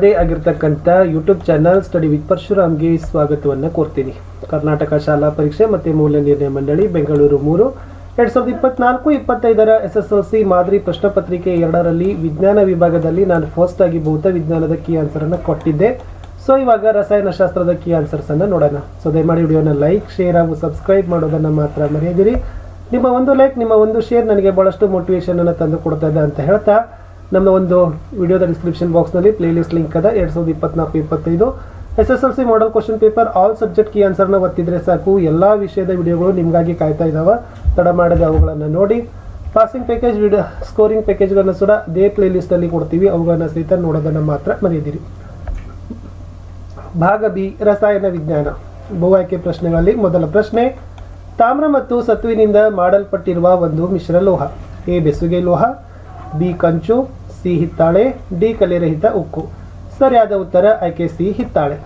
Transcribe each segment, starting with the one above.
ಅದೇ ಆಗಿರ್ತಕ್ಕಂಥ YouTube channel study with ಪರಶುರಾಮ್ಗೆ ಸ್ವಾಗತವನ್ನು ಕೋರ್ತೀನಿ. ಕರ್ನಾಟಕ ಶಾಲಾ ಪರೀಕ್ಷೆ ಮತ್ತು ಮೌಲ್ಯ ನಿರ್ಣಯ ಮಂಡಳಿ ಬೆಂಗಳೂರು ಮೂರು. ಎರಡು ಸಾವಿರದ ಇಪ್ಪತ್ನಾಲ್ಕು, ಇಪ್ಪತ್ತೈದರ ಎಸ್ ಎಸ್ ಎಲ್ ಸಿ ಮಾದರಿ ಪ್ರಶ್ನೆ ಪತ್ರಿಕೆ ಎರಡರಲ್ಲಿ ವಿಜ್ಞಾನ ವಿಭಾಗದಲ್ಲಿ ನಾನು ಫಸ್ಟ್ ಆಗಿ ಭೌತ ವಿಜ್ಞಾನದ ಕೀ ಆನ್ಸರನ್ನು ಕೊಟ್ಟಿದ್ದೆ. ಸೊ ಇವಾಗ ರಸಾಯನಶಾಸ್ತ್ರದ ಕೀ ಆನ್ಸರ್ಸನ್ನು ನೋಡೋಣ. ಸೊ ದಯಮಾಡಿ ವಿಡಿಯೋನ ಲೈಕ್ ಶೇರ್ ಹಾಗೂ ಸಬ್ಸ್ಕ್ರೈಬ್ ಮಾಡೋದನ್ನು ಮಾತ್ರ ಮರೆಯದಿರಿ. ನಿಮ್ಮ ಒಂದು ಲೈಕ್ ನಿಮ್ಮ ಒಂದು ಶೇರ್ ನನಗೆ ಭಾಳಷ್ಟು ಮೋಟಿವೇಶನನ್ನು ತಂದು ಕೊಡ್ತಾ ಇದೆ ಅಂತ ಹೇಳ್ತಾ ನಮ್ಮ ಒಂದು ವಿಡಿಯೋದ ಡಿಸ್ಕ್ರಿಪ್ಷನ್ ಬಾಕ್ಸ್ನಲ್ಲಿ ಪ್ಲೇಲಿಸ್ಟ್ ಲಿಂಕ್ ಅದ, ಎರಡು ಸಾವಿರದ ಇಪ್ಪತ್ನಾಲ್ಕು, ಇಪ್ಪತ್ತೈದು. S S L C model question paper all subject key ಆನ್ಸರ್ನ ಒತ್ತಿದ್ರೆ ಸಾಕು, ಎಲ್ಲ ವಿಷಯದ ವಿಡಿಯೋಗಳು ನಿಮಗಾಗಿ ಕಾಯ್ತಾ ಇದ್ದಾವೆ ತಡ ಮಾಡದೆ ಅವುಗಳನ್ನು ನೋಡಿ. ಪಾಸಿಂಗ್ ಪ್ಯಾಕೇಜ್ ವಿಡಿಯೋ ಸ್ಕೋರಿಂಗ್ ಪ್ಯಾಕೇಜ್ಗಳನ್ನು ಕೂಡ ಅದೇ ಪ್ಲೇಲಿಸ್ಟಲ್ಲಿ ಕೊಡ್ತೀವಿ, ಅವುಗಳನ್ನು ಸಹಿತ ನೋಡೋದನ್ನು ಮಾತ್ರ ಮರೆಯದಿರಿ. ಭಾಗ ಬಿ, ರಸಾಯನ ವಿಜ್ಞಾನ. ಬಹು ಆಯ್ಕೆ ಪ್ರಶ್ನೆಗಳಲ್ಲಿ ಮೊದಲ ಪ್ರಶ್ನೆ, ತಾಮ್ರ ಮತ್ತು ಸತ್ವಿನಿಂದ ಮಾಡಲ್ಪಟ್ಟಿರುವ ಒಂದು ಮಿಶ್ರ ಲೋಹ, ಎ, ಬೆಸುಗೆ ಲೋಹ, ಬಿ, ಕಂಚು ಸಿ ಹಿತ್ತಾಳೆ, ಡಿ ಕಲೆರಹಿತ ಉಕ್ಕು. ಸರಿಯಾದ ಉತ್ತರ ಆಯ್ಕೆ ಸಿ ಹಿತ್ತಾಳೆ.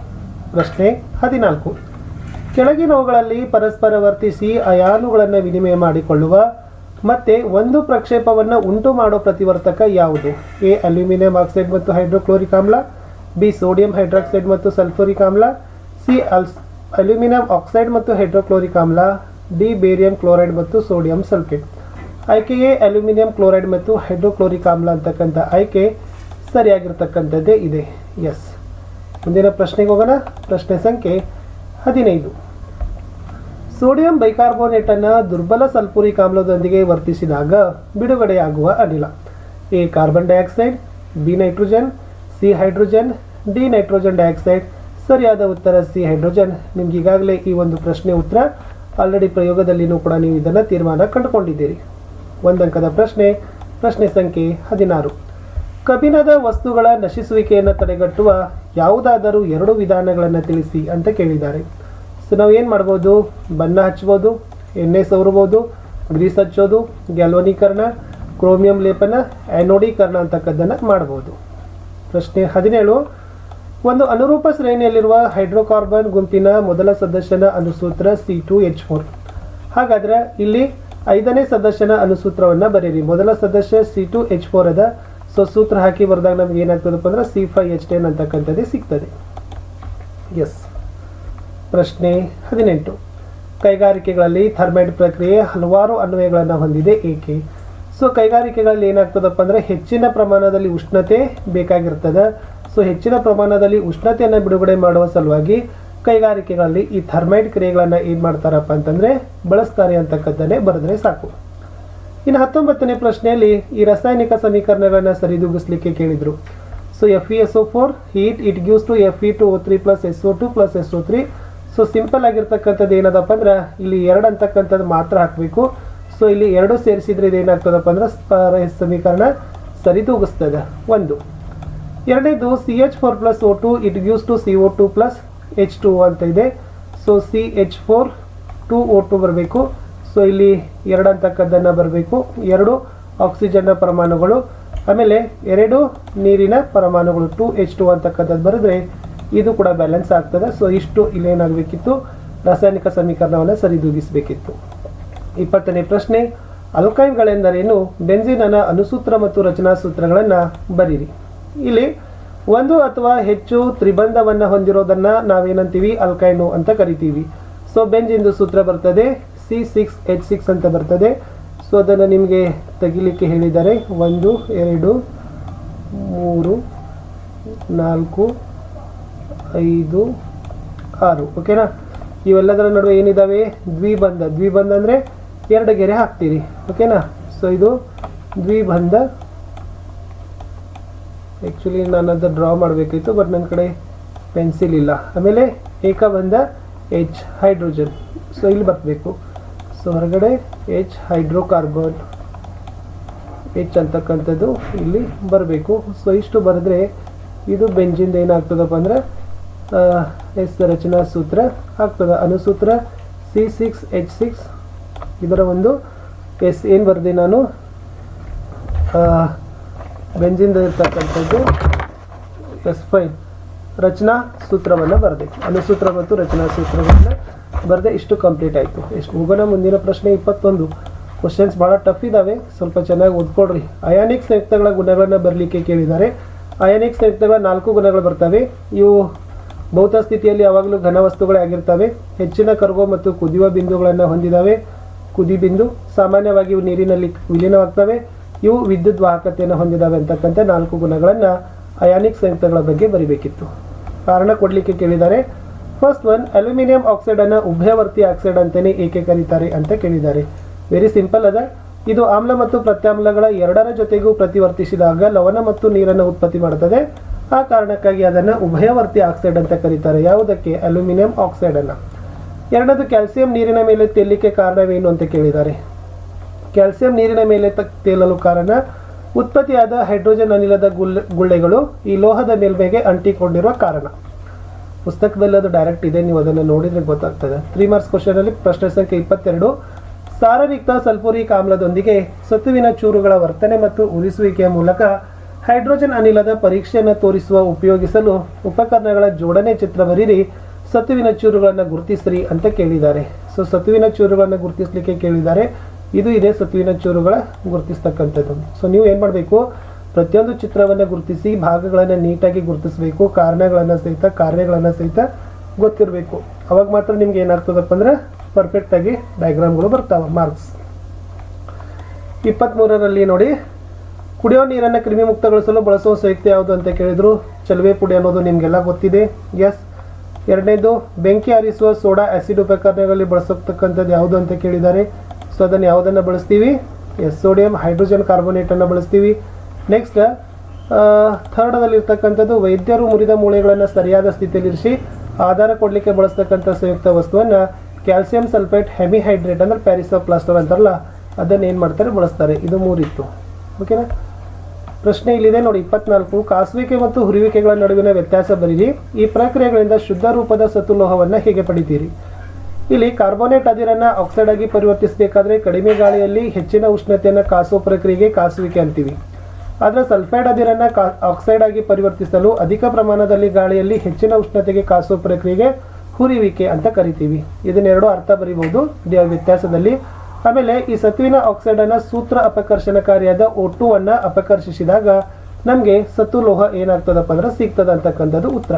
ಪ್ರಶ್ನೆ ಹದಿನಾಲ್ಕು. ಕೆಳಗಿನವುಗಳಲ್ಲಿ ಪರಸ್ಪರ ವರ್ತಿಸಿ ಅಯಾನುಗಳನ್ನು ವಿನಿಮಯ ಮಾಡಿಕೊಳ್ಳುವ ಮತ್ತೆ ಒಂದು ಪ್ರಕ್ಷೇಪವನ್ನು ಉಂಟು ಮಾಡೋ ಪ್ರತಿವರ್ತಕ ಯಾವುದು? ಎ, ಅಲ್ಯೂಮಿನಿಯಂ ಆಕ್ಸೈಡ್ ಮತ್ತು ಹೈಡ್ರೋಕ್ಲೋರಿಕ್ ಆಮ್ಲ, ಬಿ, ಸೋಡಿಯಂ ಹೈಡ್ರಾಕ್ಸೈಡ್ ಮತ್ತು ಸಲ್ಫೋರಿಕ್ ಆಮ್ಲ, ಸಿ ಅಲ್ಸ್ ಅಲ್ಯೂಮಿನಿಯಂ ಆಕ್ಸೈಡ್ ಮತ್ತು ಹೈಡ್ರೋಕ್ಲೋರಿಕ್ ಆಮ್ಲ, ಡಿ, ಬೇರಿಯಂ ಕ್ಲೋರೈಡ್ ಮತ್ತು ಸೋಡಿಯಂ ಸಲ್ಫೇಟ್. ಆಯ್ಕೆ ಎ ಅಲ್ಯೂಮಿನಿಯಂ ಕ್ಲೋರೈಡ್ ಮತ್ತು ಹೈಡ್ರೋಕ್ಲೋರಿಕ್ ಆಮ್ಲ ಅಂತಕ್ಕಂಥ ಆಯ್ಕೆ ಸರಿಯಾಗಿರ್ತಕ್ಕಂಥದ್ದೇ ಇದೆ. ಎಸ್ ಮುಂದಿನ ಪ್ರಶ್ನೆಗೆ ಹೋಗೋಣ. ಪ್ರಶ್ನೆ ಸಂಖ್ಯೆ ಹದಿನೈದು. ಸೋಡಿಯಂ ಬೈಕಾರ್ಬೋನೇಟ್ ಅನ್ನು ದುರ್ಬಲ ಸಲ್ಫೂರಿಕ್ ಆಮ್ಲದೊಂದಿಗೆ ವರ್ತಿಸಿದಾಗ ಬಿಡುಗಡೆಯಾಗುವ ಅನಿಲ. A, carbon dioxide, B, nitrogen, C, hydrogen, D, nitrogen dioxide. ಸರಿಯಾದ ಉತ್ತರ ಸಿ, ಹೈಡ್ರೋಜನ್. ನಿಮ್ಗೆ ಈಗಾಗಲೇ ಈ ಒಂದು ಪ್ರಶ್ನೆ ಉತ್ತರ. ಆಲ್ರೆಡಿ ಪ್ರಯೋಗದಲ್ಲಿನೂ ಕೂಡ ನೀವು ಇದನ್ನು ತೀರ್ಮಾನ ಕಂಡುಕೊಂಡಿದ್ದೀರಿ. ಒಂದಂಕದ ಪ್ರಶ್ನೆ ಪ್ರಶ್ನೆ ಸಂಖ್ಯೆ ಹದಿನಾರು. ಕಬ್ಬಿಣದ ವಸ್ತುಗಳ ನಶಿಸುವಿಕೆಯನ್ನು ತಡೆಗಟ್ಟುವ ಯಾವುದಾದರೂ ಎರಡು ವಿಧಾನಗಳನ್ನು ತಿಳಿಸಿ ಅಂತ ಕೇಳಿದ್ದಾರೆ. ಸೊ ನಾವು ಏನು ಮಾಡ್ಬೋದು? ಬಣ್ಣ ಹಚ್ಬೋದು, ಎಣ್ಣೆ ಸವರ್ಬೋದು, ಗ್ರೀಸ್ ಹಚ್ಚೋದು, ಗ್ಯಾಲ್ವನೀಕರಣ, ಕ್ರೋಮಿಯಂ ಲೇಪನ, ಆ್ಯನೋಡೀಕರಣ ಅಂತಕ್ಕದ್ದನ್ನು ಮಾಡ್ಬೋದು. ಪ್ರಶ್ನೆ ಹದಿನೇಳು, ಒಂದು ಅನುರೂಪ ಶ್ರೇಣಿಯಲ್ಲಿರುವ ಹೈಡ್ರೋಕಾರ್ಬನ್ ಗುಂಪಿನ ಮೊದಲ ಸದಸ್ಯನ ಅನುಸೂತ್ರ ಸಿ ಟು ಎಚ್ ಫೋರ್. ಹಾಗಾದ್ರೆ ಇಲ್ಲಿ ಐದನೇ ಸದಸ್ಯನ ಅನುಸೂತ್ರವನ್ನು ಬರೀರಿ. ಮೊದಲ ಸದಸ್ಯ ಸಿ ಟು ಎಚ್ ಫೋರ್ ಅದ. ಸೊ ಸೂತ್ರ ಹಾಕಿ ಬರೆದಾಗ ನಮ್ಗೆ ಏನಾಗ್ತದಪ್ಪ ಅಂದ್ರೆ ಸಿ ಫೈ ಎಚ್ ಟೆನ್ ಅಂತಕ್ಕಂಥದ್ದೇ ಸಿಗ್ತದೆ. ಎಸ್ ಪ್ರಶ್ನೆ ಹದಿನೆಂಟು. ಕೈಗಾರಿಕೆಗಳಲ್ಲಿ ಥರ್ಮೈಡ್ ಪ್ರಕ್ರಿಯೆ ಹಲವಾರು ಅನ್ವಯಗಳನ್ನು ಹೊಂದಿದೆ ಏಕೆ? ಸೊ ಕೈಗಾರಿಕೆಗಳಲ್ಲಿ ಏನಾಗ್ತದಪ್ಪ ಅಂದ್ರೆ ಹೆಚ್ಚಿನ ಪ್ರಮಾಣದಲ್ಲಿ ಉಷ್ಣತೆ ಬೇಕಾಗಿರ್ತದೆ. ಸೊ ಹೆಚ್ಚಿನ ಪ್ರಮಾಣದಲ್ಲಿ ಉಷ್ಣತೆಯನ್ನು ಬಿಡುಗಡೆ ಮಾಡುವ ಸಲುವಾಗಿ ಕೈಗಾರಿಕೆಗಳಲ್ಲಿ ಈ ಥರ್ಮೈಡ್ ಕ್ರಿಯೆಗಳನ್ನು ಏನು ಮಾಡ್ತಾರಪ್ಪ ಅಂತಂದರೆ ಬಳಸ್ತಾರೆ ಅಂತಕ್ಕಂಥದ್ದೇ ಬರೆದ್ರೆ ಸಾಕು. ಇನ್ನು ಹತ್ತೊಂಬತ್ತನೇ ಪ್ರಶ್ನೆಯಲ್ಲಿ ಈ ರಾಸಾಯನಿಕ ಸಮೀಕರಣಗಳನ್ನು ಸರಿದೂಗಿಸ್ಲಿಕ್ಕೆ ಕೇಳಿದರು. So F E S O four heat it gives two F E two O three plus S O two plus S O three so simple ಆಗಿರ್ತಕ್ಕಂಥದ್ದು ಏನದಪ್ಪ ಅಂದ್ರೆ ಇಲ್ಲಿ ಎರಡು ಅಂತಕ್ಕಂಥದ್ದು ಮಾತ್ರ ಹಾಕಬೇಕು. ಸೊ ಇಲ್ಲಿ ಎರಡು ಸೇರಿಸಿದ್ರೆ ಇದು ಏನಾಗ್ತದಪ್ಪ ಅಂದ್ರೆ ಸಮೀಕರಣ ಸರಿದೂಗಿಸ್ತದೆ. ಒಂದು. ಎರಡನೇದು C H four plus O two it gives two C O two plus H two ಅಂತ ಇದೆ. So C H four two O two ಬರಬೇಕು. ಸೊ ಇಲ್ಲಿ ಎರಡು ಅಂತಕ್ಕದ್ದನ್ನು ಬರಬೇಕು. ಎರಡು ಆಕ್ಸಿಜನ್ನ ಪರಮಾಣುಗಳು. ಆಮೇಲೆ ಎರಡು ನೀರಿನ ಪರಮಾಣುಗಳು ಟು ಎಚ್ ಟು ಅಂತಕ್ಕಂಥದ್ದು ಬರೆದ್ರೆ ಇದು ಕೂಡ ಬ್ಯಾಲೆನ್ಸ್ ಆಗ್ತದೆ. ಸೊ ಇಷ್ಟು ಇಲ್ಲೇನಾಗಬೇಕಿತ್ತು ರಾಸಾಯನಿಕ ಸಮೀಕರಣವನ್ನು ಸರಿದೂಗಿಸಬೇಕಿತ್ತು. ಇಪ್ಪತ್ತನೇ ಪ್ರಶ್ನೆ ಅಲ್ಕೈನ್ಗಳೆಂದರೇನು ಬೆಂಜಿನನ ಅನುಸೂತ್ರ ಮತ್ತು ರಚನಾ ಸೂತ್ರಗಳನ್ನು ಬರೀರಿ. ಇಲ್ಲಿ ಒಂದು ಅಥವಾ ಹೆಚ್ಚು ತ್ರಿಬಂಧವನ್ನು ಹೊಂದಿರೋದನ್ನು ನಾವೇನಂತೀವಿ? ಅಲ್ಕೈನು ಅಂತ ಕರಿತೀವಿ. ಸೊ ಬೆಂಜಿಂದು ಸೂತ್ರ ಬರ್ತದೆ ಸಿ ಸಿಕ್ಸ್ ಎಚ್ ಸಿಕ್ಸ್ ಅಂತ ಬರ್ತದೆ. ಸೊ ಅದನ್ನು ನಿಮಗೆ ತೆಗಿಲಿಕ್ಕೆ ಹೇಳಿದ್ದಾರೆ ಒಂದು, ಎರಡು, ಮೂರು, ನಾಲ್ಕು, ಐದು, ಆರು. ಓಕೆನಾ? ಇವೆಲ್ಲದರ ನಡುವೆ ಏನಿದಾವೆ? ದ್ವಿಬಂಧ. ದ್ವಿಬಂಧ ಅಂದರೆ ಎರಡು ಗೆರೆ ಹಾಕ್ತೀರಿ. ಓಕೆನಾ? ಸೊ ಇದು ದ್ವಿಬಂಧ ಆ್ಯಕ್ಚುಲಿ ನಾನು ಅದು ಡ್ರಾ ಮಾಡಬೇಕಿತ್ತು ಬಟ್ ನನ್ನ ಕಡೆ ಪೆನ್ಸಿಲ್ ಇಲ್ಲ. ಆಮೇಲೆ ಏಕ ಬಂದ ಎಚ್ ಹೈಡ್ರೋಜನ್ ಸೊ ಇಲ್ಲಿ ಬರಬೇಕು. ಸೊ ಹೊರಗಡೆ ಎಚ್ ಹೈಡ್ರೋಕಾರ್ಬನ್ ಎಚ್ ಅಂತಕ್ಕಂಥದ್ದು ಇಲ್ಲಿ ಬರಬೇಕು. ಸೊ ಇಷ್ಟು ಬರೆದ್ರೆ ಇದು ಬೆಂಜಿಂದ ಏನಾಗ್ತದಪ್ಪ ಅಂದರೆ ಎಸ್ ರಚನಾ ಸೂತ್ರ ಆಗ್ತದೆ. ಅನುಸೂತ್ರ ಸಿ ಸಿಕ್ಸ್ ಎಚ್ ಸಿಕ್ಸ್ ಇದರ ಒಂದು ಎಸ್ ಏನು ಬರೆದೆ ನಾನು? ಬೆಂಜಿಂದ ಇರ್ತಕ್ಕಂಥದ್ದು ಎಸ್ ಫೈನ್ ರಚನಾ ಸೂತ್ರವನ್ನು ಬರಬೇಕು. ಅನುಸೂತ್ರ ಮತ್ತು ರಚನಾ ಸೂತ್ರವನ್ನು ಬರದೆ ಇಷ್ಟು ಕಂಪ್ಲೀಟ್ ಆಯಿತು. ಎಷ್ಟು ಹೋಗೋಣ ಮುಂದಿನ ಪ್ರಶ್ನೆ ಇಪ್ಪತ್ತೊಂದು. ಕ್ವಶನ್ಸ್ ಭಾಳ ಟಫ್ ಇದ್ದಾವೆ ಸ್ವಲ್ಪ ಚೆನ್ನಾಗಿ ಓದ್ಕೊಡ್ರಿ ಅಯಾನಿಕ್ ಸಂಯುಕ್ತಗಳ ಗುಣಗಳನ್ನು ಬರಲಿಕ್ಕೆ ಕೇಳಿದ್ದಾರೆ. ಅಯಾನಿಕ್ ಸಂಯುಕ್ತಗಳ ನಾಲ್ಕು ಗುಣಗಳು ಬರ್ತವೆ. ಇವು ಭೌತ ಸ್ಥಿತಿಯಲ್ಲಿ ಯಾವಾಗಲೂ ಘನ ವಸ್ತುಗಳೇ ಆಗಿರ್ತವೆ. ಹೆಚ್ಚಿನ ಕರಗೋ ಮತ್ತು ಕುದಿಯುವ ಬಿಂದುಗಳನ್ನು ಹೊಂದಿದ್ದಾವೆ ಕುದಿ ಬಿಂದು ಸಾಮಾನ್ಯವಾಗಿ ಇವು ನೀರಿನಲ್ಲಿ ವಿಲೀನವಾಗ್ತವೆ. ಇವು ವಿದ್ಯುತ್ ವಾಹಕತೆಯನ್ನು ಹೊಂದಿದ್ದಾವೆ ಅಂತಕ್ಕಂಥ ನಾಲ್ಕು ಗುಣಗಳನ್ನು ಅಯಾನಿಕ್ ಸಂಯುಕ್ತಗಳ ಬಗ್ಗೆ ಬರಿಬೇಕಿತ್ತು. ಕಾರಣ ಕೊಡಲಿಕ್ಕೆ ಕೇಳಿದ್ದಾರೆ. ಫಸ್ಟ್ ಒನ್ ಅಲ್ಯೂಮಿನಿಯಂ ಆಕ್ಸೈಡ್ ಅನ್ನು ಉಭಯವರ್ತಿ ಆಕ್ಸೈಡ್ ಅಂತಲೇ ಏಕೆ ಕರೀತಾರೆ ಅಂತ ಕೇಳಿದ್ದಾರೆ. ವೆರಿ ಸಿಂಪಲ್ ಅದ. ಇದು ಆಮ್ಲ ಮತ್ತು ಪ್ರತ್ಯಾಮ್ಲಗಳ ಎರಡರ ಜೊತೆಗೂ ಪ್ರತಿವರ್ತಿಸಿದಾಗ ಲವಣ ಮತ್ತು ನೀರನ್ನು ಉತ್ಪತ್ತಿ ಮಾಡುತ್ತದೆ ಆ ಕಾರಣಕ್ಕಾಗಿ ಅದನ್ನು ಉಭಯವರ್ತಿ ಆಕ್ಸೈಡ್ ಅಂತ ಕರೀತಾರೆ. ಯಾವುದಕ್ಕೆ? ಅಲ್ಯೂಮಿನಿಯಂ ಆಕ್ಸೈಡ್ ಎರಡದು ಕ್ಯಾಲ್ಸಿಯಂ ನೀರಿನ ಮೇಲೆ ತೆಲ್ಲಿಕೆ ಕಾರಣವೇನು ಅಂತ ಕೇಳಿದ್ದಾರೆ. ಕ್ಯಾಲ್ಸಿಯಂ ನೀರಿನ ಮೇಲೆ ತೇಲಲು ಕಾರಣ. ಉತ್ಪತ್ತಿಯಾದ ಹೈಡ್ರೋಜನ್ ಅನಿಲದ ಗುಳ್ಳೆ ಗುಳ್ಳೆಗಳು ಈ ಲೋಹದ ಮೇಲ್ಮೈಗೆ ಅಂಟಿಕೊಂಡಿರುವ ಕಾರಣ. ಪುಸ್ತಕದಲ್ಲಿ ಅದು ಡೈರೆಕ್ಟ್ ಇದೆ, ನೀವು ಅದನ್ನು ನೋಡಿದ್ರೆ ಗೊತ್ತಾಗ್ತದೆ. ತ್ರೀ ಮಾರ್ಕ್ಸ್ ಕ್ವಶನ್ ಅಲ್ಲಿ ಪ್ರಶ್ನೆ ಸಂಖ್ಯೆ ಇಪ್ಪತ್ತೆರಡು. ಸಾರಯುಕ್ತ ಸಲ್ಫೂರಿಕ್ ಆಮ್ಲದೊಂದಿಗೆ ಸತುವಿನ ಚೂರುಗಳ ವರ್ತನೆ ಮತ್ತು ಉಳಿಸುವಿಕೆಯ ಮೂಲಕ ಹೈಡ್ರೋಜನ್ ಅನಿಲದ ಪರೀಕ್ಷೆಯನ್ನು ತೋರಿಸುವ, ಉಪಯೋಗಿಸಲು ಉಪಕರಣಗಳ ಜೋಡಣೆ ಚಿತ್ರ ಬರೀರಿ. ಸತುವಿನ ಚೂರುಗಳನ್ನು ಗುರುತಿಸ್ರಿ ಅಂತ ಕೇಳಿದ್ದಾರೆ. ಸೊ ಸತುವಿನ ಚೂರುಗಳನ್ನು ಗುರುತಿಸಲಿಕ್ಕೆ ಕೇಳಿದ್ದಾರೆ. ಇದು ಇದೆ ಸತುವಿನ ಚೂರುಗಳ ಗುರುತಿಸ್ತಕ್ಕಂಥದ್ದು. ಸೊ ನೀವು ಏನು ಮಾಡಬೇಕು? ಪ್ರತಿಯೊಂದು ಚಿತ್ರವನ್ನು ಗುರುತಿಸಿ ಭಾಗಗಳನ್ನು ನೀಟಾಗಿ ಗುರುತಿಸಬೇಕು, ಕಾರಣಗಳನ್ನು ಸಹಿತ, ಕಾರ್ಯಗಳನ್ನು ಸಹಿತ ಗೊತ್ತಿರಬೇಕು. ಅವಾಗ ಮಾತ್ರ ನಿಮ್ಗೆ ಏನಾಗ್ತದಪ್ಪ ಅಂದ್ರೆ ಪರ್ಫೆಕ್ಟಾಗಿ ಡಯಾಗ್ರಾಮ್ಗಳು ಬರ್ತಾವೆ ಮಾರ್ಕ್ಸ್ ಇಪ್ಪತ್ತ್ಮೂರರಲ್ಲಿ ನೋಡಿ, ಕುಡಿಯೋ ನೀರನ್ನು ಕ್ರಿಮಿ ಮುಕ್ತಗೊಳಿಸಲು ಬಳಸುವ ಸಂಯುಕ್ತ ಯಾವುದು ಅಂತ ಕೇಳಿದ್ರು? ಚಲುವೆ ಪುಡಿ ಅನ್ನೋದು ನಿಮಗೆಲ್ಲ ಗೊತ್ತಿದೆ. ಎಸ್ ಎರಡನೇದು, ಬೆಂಕಿ ಹರಿಸುವ ಸೋಡಾ ಆ್ಯಸಿಡ್ ಉಪಕರಣಗಳಲ್ಲಿ ಬಳಸತಕ್ಕಂಥದ್ದು ಯಾವುದು ಅಂತ ಕೇಳಿದ್ದಾರೆ? ಸೊ ಅದನ್ನು ಯಾವುದನ್ನು ಬಳಸ್ತೀವಿ? ಎಸ್ ಸೋಡಿಯಂ ಹೈಡ್ರೋಜನ್ ಕಾರ್ಬೋನೇಟನ್ನು ಬಳಸ್ತೀವಿ. ನೆಕ್ಸ್ಟ್ ಥರ್ಡದಲ್ಲಿರ್ತಕ್ಕಂಥದ್ದು ವೈದ್ಯರು ಮುರಿದ ಮೂಳೆಗಳನ್ನು ಸರಿಯಾದ ಸ್ಥಿತಿಯಲ್ಲಿರಿಸಿ ಆಧಾರ ಕೊಡಲಿಕ್ಕೆ ಬಳಸ್ತಕ್ಕಂಥ ಸಂಯುಕ್ತ ವಸ್ತುವನ್ನು ಕ್ಯಾಲ್ಸಿಯಂ ಸಲ್ಫೇಟ್ ಹೆಮಿಹೈಡ್ರೇಟ್ ಅಂದ್ರೆ ಪ್ಯಾರಿಸೋಪ್ಲಾಸ್ಟರ್ ಅಂತಾರಲ್ಲ, ಅದನ್ನು ಏನು ಮಾಡ್ತಾರೆ? ಬಳಸ್ತಾರೆ. ಇದು ಮೂರಿತ್ತು. ಓಕೆನಾ ಪ್ರಶ್ನೆ ಇಲ್ಲಿದೆ ನೋಡಿ, ಇಪ್ಪತ್ನಾಲ್ಕು. ಕಾಸುವಿಕೆ ಮತ್ತು ಹುರಿವಿಕೆಗಳ ನಡುವಿನ ವ್ಯತ್ಯಾಸ ಬರೀರಿ. ಈ ಪ್ರಕ್ರಿಯೆಗಳಿಂದ ಶುದ್ಧ ರೂಪದ ಸತುಲೋಹವನ್ನು ಹೇಗೆ ಪಡಿತೀರಿ? ಇಲ್ಲಿ ಕಾರ್ಬೋನೇಟ್ ಅದಿರನ್ನು ಆಕ್ಸೈಡ್ ಆಗಿ ಪರಿವರ್ತಿಸಬೇಕಾದ್ರೆ ಕಡಿಮೆ ಗಾಳಿಯಲ್ಲಿ ಹೆಚ್ಚಿನ ಉಷ್ಣತೆಯನ್ನು ಕಾಸುವ ಪ್ರಕ್ರಿಯೆಗೆ ಕಾಸುವಿಕೆ ಅಂತೀವಿ. ಆದರೆ ಸಲ್ಫೈಡ್ ಅದಿರನ್ನು ಕಾ ಆಕ್ಸೈಡ್ ಆಗಿ ಪರಿವರ್ತಿಸಲು ಅಧಿಕ ಪ್ರಮಾಣದಲ್ಲಿ ಗಾಳಿಯಲ್ಲಿ ಹೆಚ್ಚಿನ ಉಷ್ಣತೆಗೆ ಕಾಸುವ ಪ್ರಕ್ರಿಯೆಗೆ ಹುರಿವಿಕೆ ಅಂತ ಕರಿತೀವಿ. ಇದನ್ನೆರಡು ಅರ್ಥ ಬರೀಬಹುದು ವ್ಯತ್ಯಾಸದಲ್ಲಿ. ಆಮೇಲೆ ಈ ಸತುವಿನ ಆಕ್ಸೈಡ್ ಅನ್ನ ಸೂತ್ರ ಅಪಕರ್ಷಣಕಾರಿಯಾದ ಒಟ್ಟು ಅನ್ನ ಅಪಕರ್ಷಿಸಿದಾಗ ನಮಗೆ ಸತು ಲೋಹ ಏನಾಗ್ತದಪ್ಪ ಅಂದ್ರೆ ಸಿಗ್ತದೆ ಅಂತಕ್ಕಂಥದ್ದು ಉತ್ತರ.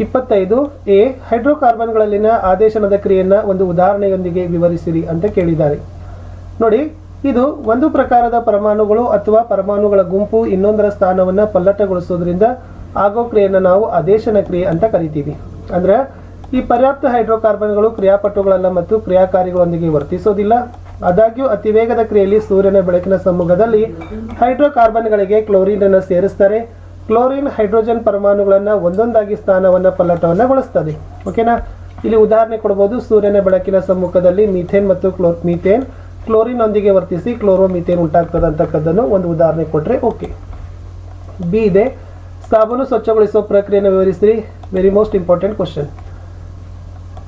ಇಪ್ಪತ್ತೈದು, ಎ, ಹೈಡ್ರೋಕಾರ್ಬನ್ಗಳಲ್ಲಿನ ಆದೇಶನದ ಕ್ರಿಯೆಯನ್ನು ಒಂದು ಉದಾಹರಣೆಯೊಂದಿಗೆ ವಿವರಿಸಿರಿ ಅಂತ ಕೇಳಿದ್ದಾರೆ. ನೋಡಿ, ಇದು ಒಂದು ಪ್ರಕಾರದ ಪರಮಾಣುಗಳು ಅಥವಾ ಪರಮಾಣುಗಳ ಗುಂಪು ಇನ್ನೊಂದರ ಸ್ಥಾನವನ್ನು ಪಲ್ಲಟಗೊಳಿಸೋದ್ರಿಂದ ಆಗೋ ಕ್ರಿಯೆಯನ್ನು ನಾವು ಆದೇಶನ ಕ್ರಿಯೆ ಅಂತ ಕರಿತೀವಿ. ಅಂದ್ರೆ, ಈ ಪರ್ಯಾಪ್ತ ಹೈಡ್ರೋಕಾರ್ಬನ್ಗಳು ಕ್ರಿಯಾಪಟುಗಳಲ್ಲ ಮತ್ತು ಕ್ರಿಯಾಕಾರಿಗಳೊಂದಿಗೆ ವರ್ತಿಸೋದಿಲ್ಲ. ಆದಾಗ್ಯೂ ಅತಿ ವೇಗದ ಕ್ರಿಯೆಯಲ್ಲಿ ಸೂರ್ಯನ ಬೆಳಕಿನ ಸಮ್ಮುಖದಲ್ಲಿ ಹೈಡ್ರೋಕಾರ್ಬನ್ಗಳಿಗೆ ಕ್ಲೋರಿನ್ ಅನ್ನು ಸೇರಿಸ್ತಾರೆ. ಕ್ಲೋರಿನ್ ಹೈಡ್ರೋಜನ್ ಪರಮಾಣುಗಳನ್ನು ಒಂದೊಂದಾಗಿ ಸ್ಥಾನವನ್ನು ಪಲ್ಲಟವನ್ನಗೊಳಿಸ್ತದೆ ಓಕೆನಾ ಇಲ್ಲಿ ಉದಾಹರಣೆ ಕೊಡಬಹುದು ಸೂರ್ಯನ ಬೆಳಕಿನ ಸಮ್ಮುಖದಲ್ಲಿ ಮೀಥೇನ್ ಮತ್ತು ಕ್ಲೋ ಮೀಥೇನ್. ಕ್ಲೋರಿನ್ ಒಂದಿಗೆ ವರ್ತಿಸಿ ಕ್ಲೋರೋಮೀಥೇನ್ ಉಂಟಾಗ್ತದೆ ಅಂತಕ್ಕದ್ದನ್ನು ಒಂದು ಉದಾಹರಣೆ ಕೊಟ್ಟರೆ ಓಕೆ ಬಿ ಇದೆ. ಸಾಬೂನು ಸ್ವಚ್ಛಗೊಳಿಸುವ ಪ್ರಕ್ರಿಯೆಯನ್ನು ವಿವರಿಸಿ ವೆರಿ ಮೋಸ್ಟ್ ಇಂಪಾರ್ಟೆಂಟ್ ಕ್ವಶನ್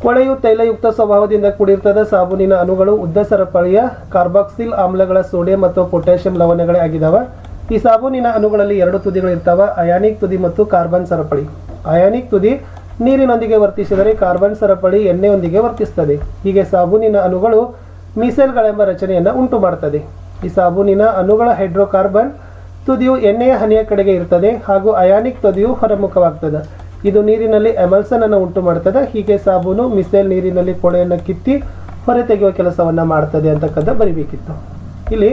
ಕೊಳೆಯು ತೈಲಯುಕ್ತ ಸ್ವಭಾವದಿಂದ ಕೂಡಿರ್ತದ. ಸಾಬೂನಿನ ಅಣುಗಳು ಉದ್ದ ಸರಪಳಿಯ ಕಾರ್ಬಾಕ್ಸಿಲ್ ಆಮ್ಲಗಳ ಸೋಡಿಯಂ ಮತ್ತು ಪೊಟ್ಯಾಷಿಯಂ ಲವಣಗಳೇ ಆಗಿದಾವ. ಈ ಸಾಬೂನಿನ ಅಣುಗಳಲ್ಲಿ ಎರಡು ತುದಿಗಳು ಇರ್ತಾವ, ಅಯಾನಿಕ್ ತುದಿ ಮತ್ತು ಕಾರ್ಬನ್ ಸರಪಳಿ. ಅಯಾನಿಕ್ ತುದಿ ನೀರಿನೊಂದಿಗೆ ವರ್ತಿಸಿದರೆ ಕಾರ್ಬನ್ ಸರಪಳಿ ಎಣ್ಣೆಯೊಂದಿಗೆ ವರ್ತಿಸ್ತದೆ. ಹೀಗೆ ಸಾಬೂನಿನ ಅಣುಗಳು ಮೀಸೆಲ್ಗಳೆಂಬ ರಚನೆಯನ್ನು ಉಂಟು ಮಾಡುತ್ತದೆ ಈ ಸಾಬೂನಿನ ಅಣುಗಳ ಹೈಡ್ರೋಕಾರ್ಬನ್ ತುದಿಯು ಎಣ್ಣೆಯ ಹನಿಯ ಕಡೆಗೆ ಇರ್ತದೆ ಹಾಗೂ ಅಯಾನಿಕ್ ತುದಿಯು ಹೊರಮುಖವಾಗ್ತದೆ. ಇದು ನೀರಿನಲ್ಲಿ ಎಮಲ್ಸನ್ ಅನ್ನು ಉಂಟು ಮಾಡ್ತದೆ ಹೀಗೆ ಸಾಬೂನು ಮಿಸೆಲ್ ನೀರಿನಲ್ಲಿ ಕೊಳೆಯನ್ನು ಕಿತ್ತಿ ಹೊರತೆಗೆಯುವ ಕೆಲಸವನ್ನ ಮಾಡ್ತದೆ ಅಂತಕ್ಕಂಥ ಬರಿಬೇಕಿತ್ತು. ಇಲ್ಲಿ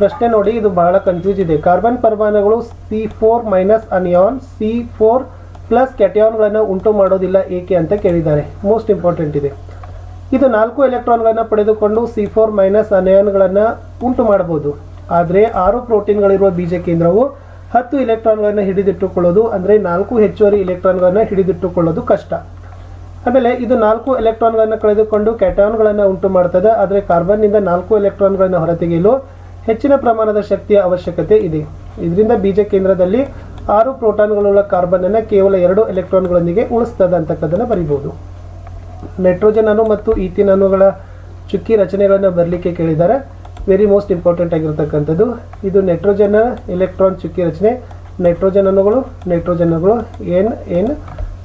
ಪ್ರಶ್ನೆ ನೋಡಿ, ಇದು ಬಹಳ ಕನ್ಫ್ಯೂಸ್ ಇದೆ. ಕಾರ್ಬನ್ ಪರಮಾಣುಗಳು C four minus anion C four plus ಕ್ಯಾಟಿಯಾನ್ಗಳನ್ನು ಉಂಟು ಮಾಡೋದಿಲ್ಲ ಏಕೆ ಅಂತ ಕೇಳಿದ್ದಾರೆ. ಮೋಸ್ಟ್ ಇಂಪಾರ್ಟೆಂಟ್ ಇದೆ. ಇದು ನಾಲ್ಕು ಎಲೆಕ್ಟ್ರಾನ್ಗಳನ್ನು ಪಡೆದುಕೊಂಡು ಸಿ ಫೋರ್ ಮೈನಸ್ ಅನಯಾನ್ಗಳನ್ನು ಉಂಟು ಮಾಡಬಹುದು. ಆದರೆ ಆರು ಪ್ರೋಟೀನ್ಗಳಿರುವ ಬೀಜ ಕೇಂದ್ರವು ಹತ್ತು ಇಲೆಕ್ಟ್ರಾನ್ಗಳನ್ನು ಹಿಡಿದಿಟ್ಟುಕೊಳ್ಳೋದು, ಅಂದರೆ ನಾಲ್ಕು ಹೆಚ್ಚುವರಿ ಇಲೆಕ್ಟ್ರಾನ್ಗಳನ್ನು ಹಿಡಿದಿಟ್ಟುಕೊಳ್ಳೋದು ಕಷ್ಟ. ಆಮೇಲೆ ಇದು ನಾಲ್ಕು ಎಲೆಕ್ಟ್ರಾನ್ಗಳನ್ನು ಕಳೆದುಕೊಂಡು ಕ್ಯಾಟಾನ್ಗಳನ್ನು ಉಂಟು ಮಾಡ್ತದೆ, ಆದರೆ ಕಾರ್ಬನ್ನಿಂದ ನಾಲ್ಕು ಎಲೆಕ್ಟ್ರಾನ್ಗಳನ್ನು ಹೊರತೆಗೆಯಲು ಹೆಚ್ಚಿನ ಪ್ರಮಾಣದ ಶಕ್ತಿಯ ಅವಶ್ಯಕತೆ ಇದೆ ಇದರಿಂದ ಬೀಜ ಕೇಂದ್ರದಲ್ಲಿ ಆರು ಪ್ರೋಟಾನ್ಗಳುಳ್ಳ ಕಾರ್ಬನ್ ಅನ್ನು ಕೇವಲ ಎರಡು ಎಲೆಕ್ಟ್ರಾನ್ಗಳೊಂದಿಗೆ ಉಳಿಸ್ತದೆ ಅಂತಕ್ಕದ್ದನ್ನು ಬರಿಬಹುದು ನೈಟ್ರೋಜನ್ ಅಣು ಮತ್ತು ಈಥಿನ್ ಅಣುಗಳ ಚುಕ್ಕಿ ರಚನೆಗಳನ್ನು ಬರಲಿಕ್ಕೆ ಕೇಳಿದ್ದಾರೆ ವೆರಿ ಮೋಸ್ಟ್ ಇಂಪಾರ್ಟೆಂಟ್ ಆಗಿರತಕ್ಕಂಥದ್ದು ಇದು ನೈಟ್ರೋಜನ್ ಎಲೆಕ್ಟ್ರಾನ್ ಚುಕ್ಕಿ ರಚನೆ ನೈಟ್ರೋಜನ್ ಅಣುಗಳು ನೈಟ್ರೋಜನ್ ಅಣುಗಳು ಎನ್ ಎನ್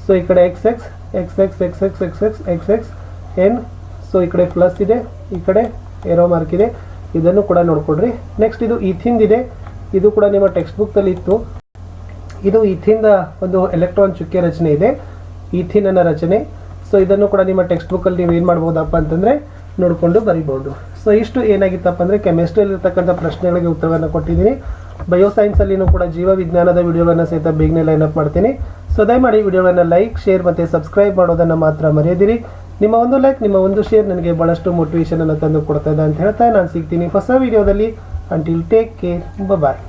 ಸೊ ಈ ಕಡೆ X X X X X X X X X X N so ಈ ಕಡೆ ಪ್ಲಸ್ ಇದೆ ಈ ಕಡೆ ಏರೋ ಮಾರ್ಕ್ ಇದೆ ಇದನ್ನು ಕೂಡ ನೋಡ್ಕೊಡ್ರಿ ನೆಕ್ಸ್ಟ್ ಇದು ಈಥಿನ್ ಇದೆ. ಇದು ಕೂಡ ನಿಮ್ಮ ಟೆಕ್ಸ್ಟ್ ಬುಕ್ದಲ್ಲಿ ಇತ್ತು. ಇದು ಇಥಿಂದ ಒಂದು ಎಲೆಕ್ಟ್ರಾನ್ ಚುಕ್ಕೆ ರಚನೆ ಇದೆ. ಈಥಿನನ ರಚನೆ. ಸೊ ಇದನ್ನು ಕೂಡ ನಿಮ್ಮ ಟೆಕ್ಸ್ಟ್ ಬುಕ್ಕಲ್ಲಿ ನೀವು ಏನು ಮಾಡ್ಬೋದಪ್ಪ ಅಂತಂದರೆ ನೋಡಿಕೊಂಡು ಬರಿಬೋದು. ಸೊ ಇಷ್ಟು ಏನಾಗಿತ್ತಪ್ಪ ಅಂದರೆ ಕೆಮಿಸ್ಟ್ರಿಯಲ್ಲಿ ಇರ್ತಕ್ಕಂಥ ಪ್ರಶ್ನೆಗಳಿಗೆ ಉತ್ತರವನ್ನು ಕೊಟ್ಟಿದ್ದೀನಿ. ಬಯೋಸೈನ್ಸಲ್ಲಿನೂ ಕೂಡ ಜೀವ ವಿಜ್ಞಾನದ ವಿಡಿಯೋಗಳನ್ನು ಸಹಿತ ಬೇಗನೆ ಲೈನ್ ಅಪ್ ಮಾಡ್ತೀನಿ. ಸೊ ದಯಮಾಡಿ ವಿಡಿಯೋವನ್ನು ಲೈಕ್ ಶೇರ್ ಮತ್ತು ಸಬ್ಸ್ಕ್ರೈಬ್ ಮಾಡೋದನ್ನು ಮಾತ್ರ ಮರೆಯದಿರಿ. ನಿಮ್ಮ ಒಂದು ಲೈಕ್ ನಿಮ್ಮ ಒಂದು ಶೇರ್ ನನಗೆ ಭಾಳಷ್ಟು ಮೋಟಿವೇಶನನ್ನು ತಂದು ಕೊಡ್ತಾ ಇದೆ ಅಂತ ಹೇಳ್ತಾ ನಾನು ಸಿಗ್ತೀನಿ ಹೊಸ ವಿಡಿಯೋದಲ್ಲಿ ಅಂಟಿಲ್ ಟೇಕ್ ಕೇರ್ ಬಾಯ್